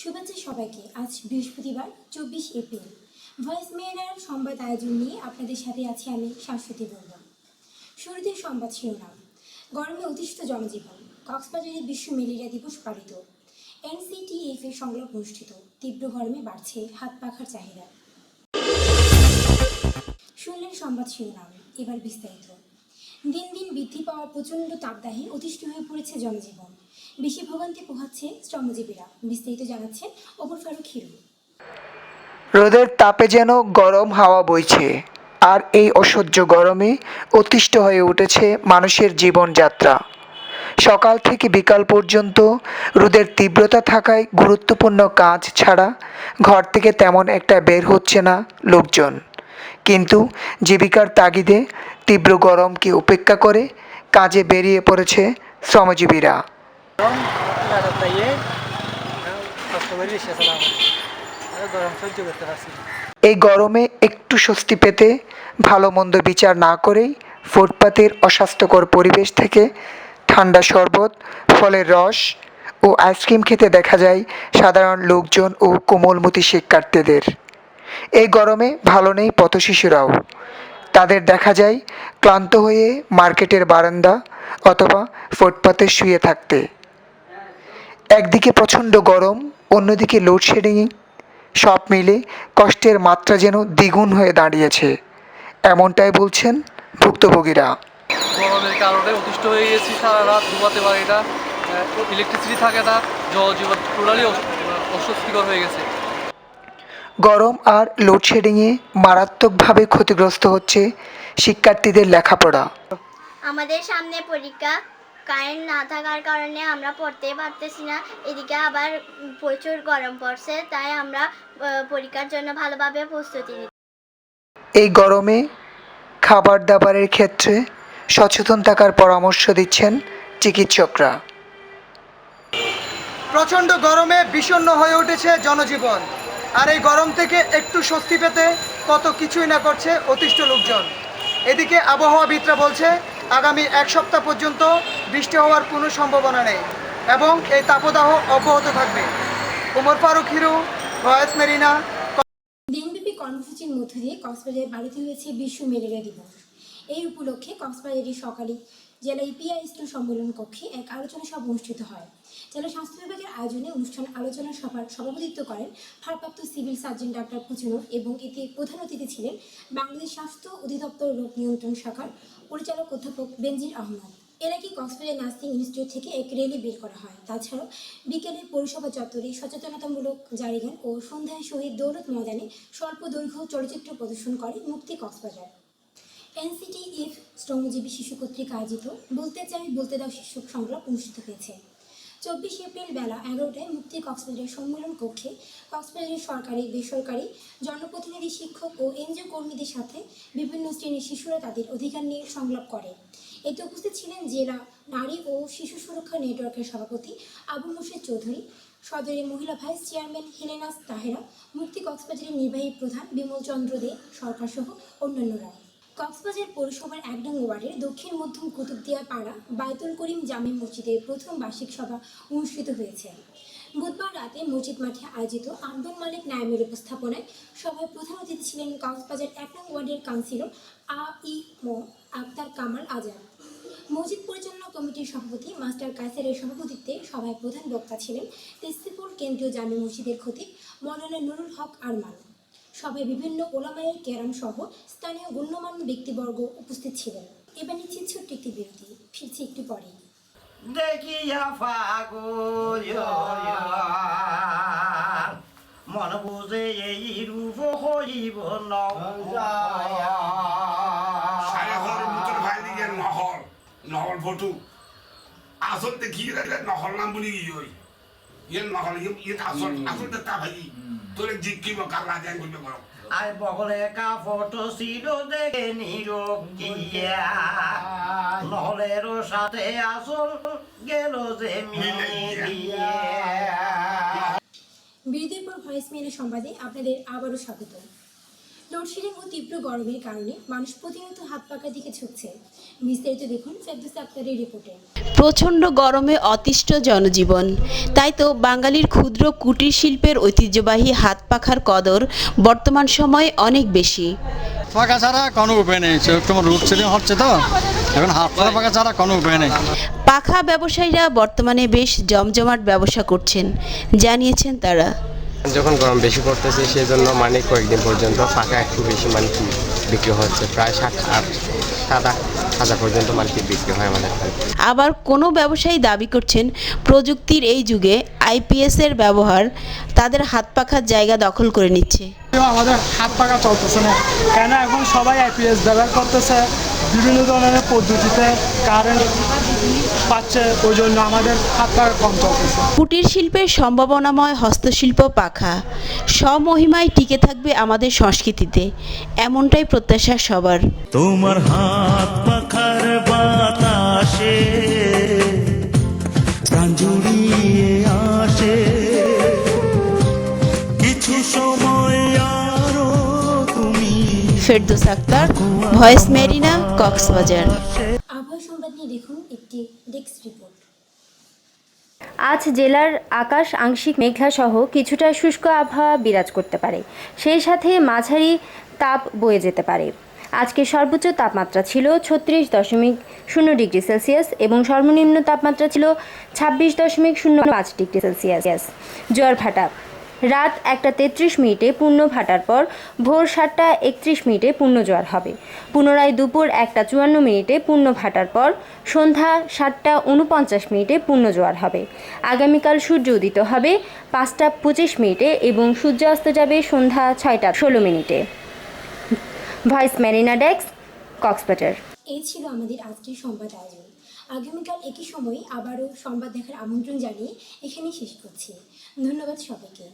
শুভেচ্ছা সবাইকে। আজ বৃহস্পতিবার, চব্বিশ এপ্রিল। ভয়েস মেয়েরার সংবাদ আয়োজন নিয়ে আপনাদের সাথে আছি আমি শাশ্বতী বর্মন। শুরুতে সংবাদ শিরোনাম। গরমে অতিষ্ঠ জনজীবন কক্সবাজারে বিশ্ব ম্যালেরিয়া দিবস পালিত। এনসিটিএফ এর সংলাপ অনুষ্ঠিত। তীব্র গরমে বাড়ছে হাত পাখার চাহিদা। শুনলেন সংবাদ শিরোনাম। এবার বিস্তারিত। দিন দিন বৃদ্ধি পাওয়া প্রচণ্ড তাপদাহে অতিষ্ঠ হয়ে পড়েছে জনজীবন। বেশি ভোগান্তি পোহাচ্ছে শ্রমজীবীরা, বিস্তারিত জানাচ্ছেন অপর ফারুক হিরু রোদের তাপে যেন গরম হাওয়া বইছে, আর এই অসহ্য গরমে অতিষ্ঠ হয়ে উঠেছে মানুষের জীবনযাত্রা। সকাল থেকে বিকাল পর্যন্ত রোদের তীব্রতা থাকায় গুরুত্বপূর্ণ কাজ ছাড়া ঘর থেকে তেমন একটা বের হচ্ছে না লোকজন। কিন্তু জীবিকার তাগিদে তীব্র গরমকে উপেক্ষা করে? কাজে বেরিয়ে পড়েছে শ্রমজীবীরা। এই গরমে একটু স্বস্তি পেতে, ভালো মন্দ বিচার না করেই ফুটপাতের অস্বাস্থ্যকর পরিবেশ থেকে ঠান্ডা শরবত, ফলের রস ও আইসক্রিম খেতে দেখা যায় সাধারণ লোকজন ও কোমলমতি শিক্ষার্থীদের। এই গরমে ভালো নেই পথশিশুরাও। তাদের দেখা যায় ক্লান্ত হয়ে মার্কেটের বারান্দা অথবা ফুটপাতে শুয়ে থাকতে। একদিকে প্রচণ্ড গরম, অন্যদিকে লোডশেডিং সব মিলে কষ্টের মাত্রা যেন দ্বিগুণ হয়ে দাঁড়িয়েছে, এমনটাই বলছেন ভুক্তভোগীরা। গরমের কারণে অতিষ্ঠ হয়ে গেছি সারা রাত ঘুমাতে পারি না ইলেকট্রিসিটি থাকে না জনজীবন টোটালি অস্বস্তিকর হয়ে গেছে। গরম আর লোডশেডিংয়ে মারাত্মকভাবে ক্ষতিগ্রস্ত হচ্ছে শিক্ষার্থীদের লেখাপড়া। আমাদের সামনে পরীক্ষা কারেন্ট না থাকার কারণে আমরা পড়তে পারতেছি না। এদিকে আবার প্রচুর গরম পড়ছে তাই আমরা পরীক্ষার জন্য ভালোভাবে প্রস্তুতি নিচ্ছি। এই গরমে খাবার দাবারের ক্ষেত্রে সচেতন থাকার পরামর্শ দিচ্ছেন চিকিৎসকরা। প্রচণ্ড গরমে বিষণ্ণ হয়ে উঠেছে জনজীবন। আর এই গরম থেকে একটু স্বস্তি পেতে কত কিছুই না করছে অতিষ্ঠ লোকজন। এদিকে আবহাওয়াবিদরা বলছে, আগামী এক সপ্তাহ পর্যন্ত বৃষ্টি হওয়ার কোনো সম্ভাবনা নেই এবং এই তাপদাহ অব্যাহত থাকবে। উমর ফারুক হিরু, ভয়েস মেরিনা, দিনব্যাপী কর্মসূচির মধ্য দিয়ে কক্সবাজারে পালিত হয়েছে বিশ্ব ম্যালেরিয়া দিবস। এই উপলক্ষে কক্সবাজারের সকালে জেলা ইপিআই স্কুল সম্মেলন কক্ষে এক আলোচনা সভা অনুষ্ঠিত হয়। জেলা স্বাস্থ্য বিভাগের আয়োজনে অনুষ্ঠান আলোচনা সভার সভাপতিত্ব করেন ভারপ্রাপ্ত সিভিল সার্জন ডাক্তার পুচুনুর এবং এতে প্রধান অতিথি ছিলেন বাংলাদেশ স্বাস্থ্য অধিদপ্তর রোগ নিয়ন্ত্রণ শাখার পরিচালক অধ্যাপক বেনজির আহমদ। এর আগে কক্সবাজার নার্সিং ইনস্টিটিউট থেকে এক র্যালি বের করা হয়। তাছাড়াও বিকেলে পৌরসভা চত্বরে সচেতনতামূলক জারিগান ও সন্ধ্যায় শহীদ দৌলত ময়দানে স্বল্প দৈর্ঘ্য চলচ্চিত্র প্রদর্শন করে মুক্তি কক্সবাজার। এনসিটিএফ শ্রমজীবী শিশু কর্তৃক আয়োজিত বলতে চাই, বলতে দাও শীর্ষক সংলাপ অনুষ্ঠিত হয়েছে। চব্বিশ এপ্রিল বেলা এগারোটায় মুক্তি কক্সবাজারের সম্মেলন কক্ষে কক্সবাজারের সরকারি, বেসরকারি জনপ্রতিনিধি শিক্ষক ও এনজিও কর্মীদের সাথে বিভিন্ন শ্রেণির শিশুরা তাদের অধিকার নিয়ে সংলাপ করে। এতে উপস্থিত ছিলেন জেলা নারী ও শিশু সুরক্ষা নেটওয়ার্কের সভাপতি আবু মুর্শিদ চৌধুরী, সদরের মহিলা ভাইস চেয়ারম্যান হেলেনাস তাহেরা, মুক্তি কক্সবাজারের নির্বাহী প্রধান বিমল চন্দ্র দে সরকার সহ অন্যান্যরা। কক্সবাজার পৌরসভার এক নং ওয়ার্ডের দক্ষিণ মধ্যম কুতুবদিয়া পাড়া বায়তুল করিম জামে মসজিদের প্রথম বার্ষিক সভা অনুষ্ঠিত হয়েছে। বুধবার রাতে মসজিদ মাঠে আয়োজিত আব্দুল মালিক নায়েমের উপস্থাপনায় সভায় প্রধান অতিথি ছিলেন কক্সবাজার এক নং ওয়ার্ডের কাউন্সিলর আ ই মো আক্তার কামাল আজাদ। মসজিদ পরিচালনা কমিটির সভাপতি মাস্টার কায়সারের সভাপতিত্বে সভায় প্রধান বক্তা ছিলেন তেস্তিপুর কেন্দ্রীয় জামে মসজিদের খতিব মৌলানা নুরুল হক আরমান। সভায় বিভিন্ন ওলামায়ের কেরাম সহ স্থানীয় গণ্যমান্য ব্যক্তিবর্গ উপস্থিত ছিলেন। এবার নিচ্ছি ছোট্ট একটি বিরতি। ফিরছি একটু পরেই। দেখিয়া ফাগুন মন বুঝে এই রূপ হইব নহর নহর ফটু আসল দেখি নহর নাম বলি নিরকিয়া নহলের সাথে আসল গেল যে মিলিয়ে বিরতির পর ভয়েস মেয়ের সংবাদে আপনাদের আবারও স্বাগত। লোডশেডিং ও তীব্র গরমের কারণে মানুষ প্রতিনিয়ত হাত পাকার দিকে ঝুঁকছে। বিস্তারিত দেখুন ফেরদৌস আক্তারের রিপোর্টে। প্রচণ্ড গরমে অতিষ্ঠ জনজীবন। তাই তো বাঙালির ক্ষুদ্র কুটির শিল্পের ঐতিহ্যবাহী হাত পাখার কদর বর্তমান সময়ে অনেক বেশি। পাকা ছাড়া কোনো উপায় নেই। তোমার রুট হচ্ছে তো। এখন হাত পাকা ছাড়া কোনো উপায় নেই। পাখা ব্যবসায়ীরা বর্তমানে বেশ জমজমাট ব্যবসা করছেন জানিয়েছেন তারা। যখন গরম বেশি পড়তেছে সেই জন্য মানে কয়েকদিন পর্যন্ত ফাঁকা একটু বেশি মানে কি বিক্রি হচ্ছে। প্রায় সাত আট সাত আট হাজার পর্যন্ত মানে কি বিক্রি হয় আমাদের আবার কোনো ব্যবসায়ী দাবি করছেন প্রযুক্তির এই যুগে আইপিএস এর ব্যবহার তাদের হাত পাখার জায়গা দখল করে নিচ্ছে। আমাদের হাত পাখা চলতেছে না। কেন এখন সবাই আইপিএস ব্যবহার করতেছে? বিভিন্ন ধরনের পদ্ধতিতে কারেন্ট পাচ্ছে ওই জন্য আমাদের হাত কম চলতেছে। কুটির শিল্পের সম্ভাবনাময় হস্তশিল্প পাখা স্বমহিমায় টিকে থাকবে আমাদের সংস্কৃতিতে এমনটাই প্রত্যাশা সবার। তোমার হাত পাখার বাতাসে প্রাণ জুড়িয়ে আসে। কিছু সময় আরও তুমি ফেরদৌস আক্তার ভয়েস মেরিনা কক্সবাজার আবহাওয়া সংবাদ নিয়ে দেখুন একটি ডেস্ক রিপোর্ট আজ জেলার আকাশ, আংশিক মেঘলা সহ কিছুটা শুষ্ক আবহাওয়া বিরাজ করতে পারে। সেই সাথে মাঝারি তাপ বয়ে যেতে পারে। আজকে সর্বোচ্চ তাপমাত্রা ছিল ছত্রিশ দশমিক শূন্য ডিগ্রি সেলসিয়াস এবং সর্বনিম্ন তাপমাত্রা ছিল ছাব্বিশ দশমিক শূন্য পাঁচ ডিগ্রি সেলসিয়াস। জোয়ার ভাটা রাত একটা তেত্রিশ মিনিটে পূর্ণ ভাটার পর ভোর সাতটা একত্রিশ মিনিটে পূর্ণ জোয়ার হবে। পুনরায় দুপুর একটা চুয়ান্ন মিনিটে পূর্ণ ভাটার পর সন্ধ্যা সাতটা উনপঞ্চাশ মিনিটে পূর্ণ জোয়ার হবে। আগামীকাল সূর্য উদিত হবে পাঁচটা পঁচিশ মিনিটে এবং সূর্যাস্ত যাবে সন্ধ্যা ছয়টা ষোলো মিনিটে। Voice Marina desk, Cox's Bazar. এই ছিল আমাদের আজকের সংবাদ আয়োজন। আগামীকাল একই সময়ে আবারও সংবাদ দেখার আমন্ত্রণ জানিয়ে এখানেই শেষ করছি। ধন্যবাদ সবাইকে।